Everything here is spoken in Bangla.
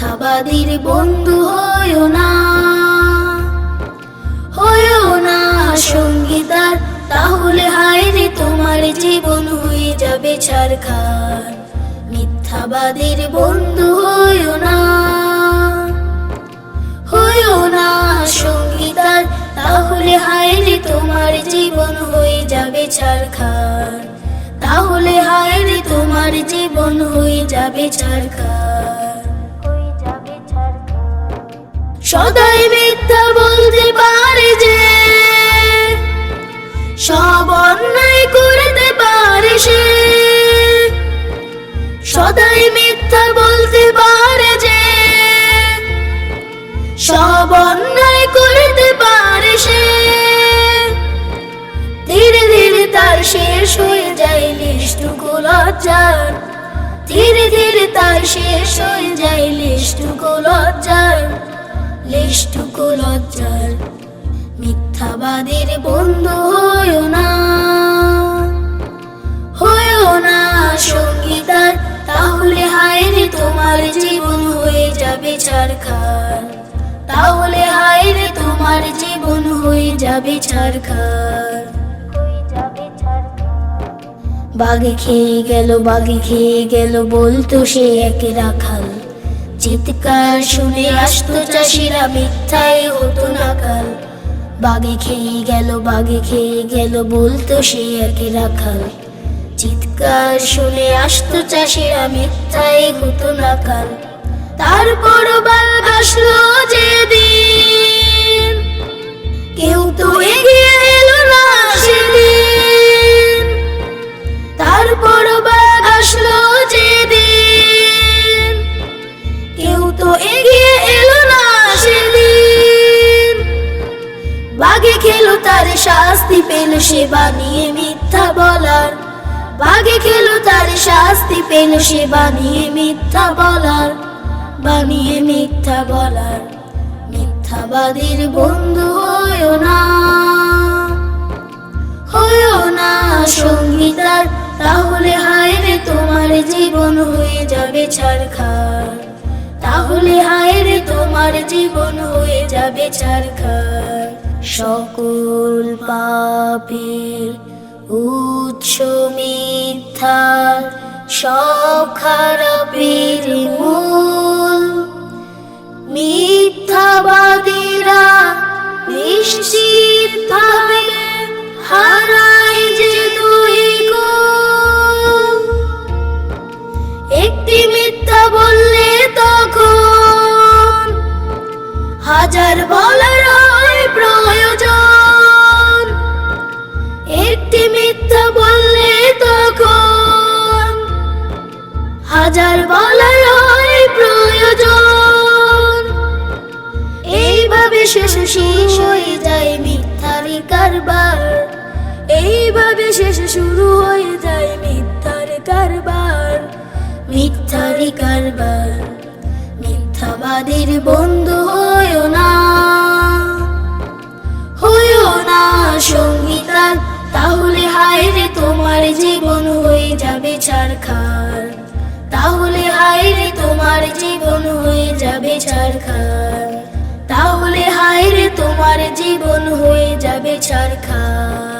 মিথ্যাবাদীর বন্ধু হইও না। হইও না সঙ্গীতার, তাহলে হায় রে তোমার জীবন হয়ে যাবে ছারখার। মিথ্যাবাদীর বন্ধু হইও না। হইও না সঙ্গীতার, তাহলে হায় রে তোমার জীবন হয়ে যাবে ছারখার। তাহলে হায় রে তোমার জীবন হয়ে যাবে ছারখার। সদাই মিথ্যা বলতে পারে যে, সব অন্যায় করতে পারে সে। সদাই মিথ্যা বলতে পারে যে, সব অন্যায় করতে পারে সে। ধীরে ধীরে তার শেষ হয়ে যায় লিষ্টুকু লজ্জার ধীরে ধীরে তার শেষ হয়ে যায় লিষ্টুকু লজ্জার লিষ্টুকু লজ্জার, মিথ্যাবাদীর বন্ধু হইও না। হইও না সঙ্গীতার, তাহলে হায় রে তোমার জীবন হয়ে যাবে ছারখার। তাহলে হায় রে তোমার জীবন হয়ে যাবে ছারখার। বাগে খেয়ে গেল বাগে খেয়ে গেল, বলতো সে এক রাখাল। চিৎকার শুনে আসতো চাষিরা, মিথ্যাই হতো না কাল বাগে খেয়ে গেল, বাগে খেয়ে গেল বলতো সে একে রাখাল। চিৎকার শুনে আসতো চাষিরা, মিথ্যাই হতো না কাল তারপর বাল আসলো যেদিন তার শাস্তি পেল সে বানিয়ে মিথ্যা বলার। বাঘে খেলো তার শাস্তি পেল সে বানিয়ে মিথ্যা বলার। বানিয়ে মিথ্যা বলার। মিথ্যাবাদীর বন্ধু হইও না। হইও না সঙ্গীতার, তাহলে হায় রে তোমার জীবন হয়ে যাবে ছারখার তাহলে হায় রে তোমার জীবন হয়ে যাবে ছারখার সকল পাপের উৎস মিথ্যা, সব খারাপের মূল মিথ্যাবাদীরা নিশ্চিত ভাবে হারায় যে দুই গুণ। একটি মিথ্যা বললে তখন হাজার বলার প্রয়োজন। একটি মিথ্যা বললে তখন হাজার বলার প্রয়োজন। এইভাবে শেষ শেষ হয়ে যায় মিথ্যারি কারবার। এইভাবে শেষ শুরু হয়ে যায় মিথ্যার কারবার। মিথ্যারি কারবার, মিথ্যাবাদীর বন্ধু না সঙ্গীতার তাহলে হায় রে তোমার জীবন হয়ে যাবে ছারখার তাহলে হায় রে তোমার জীবন হয়ে যাবে ছারখার তাহলে হায় রে তোমার জীবন হয়ে যাবে ছারখার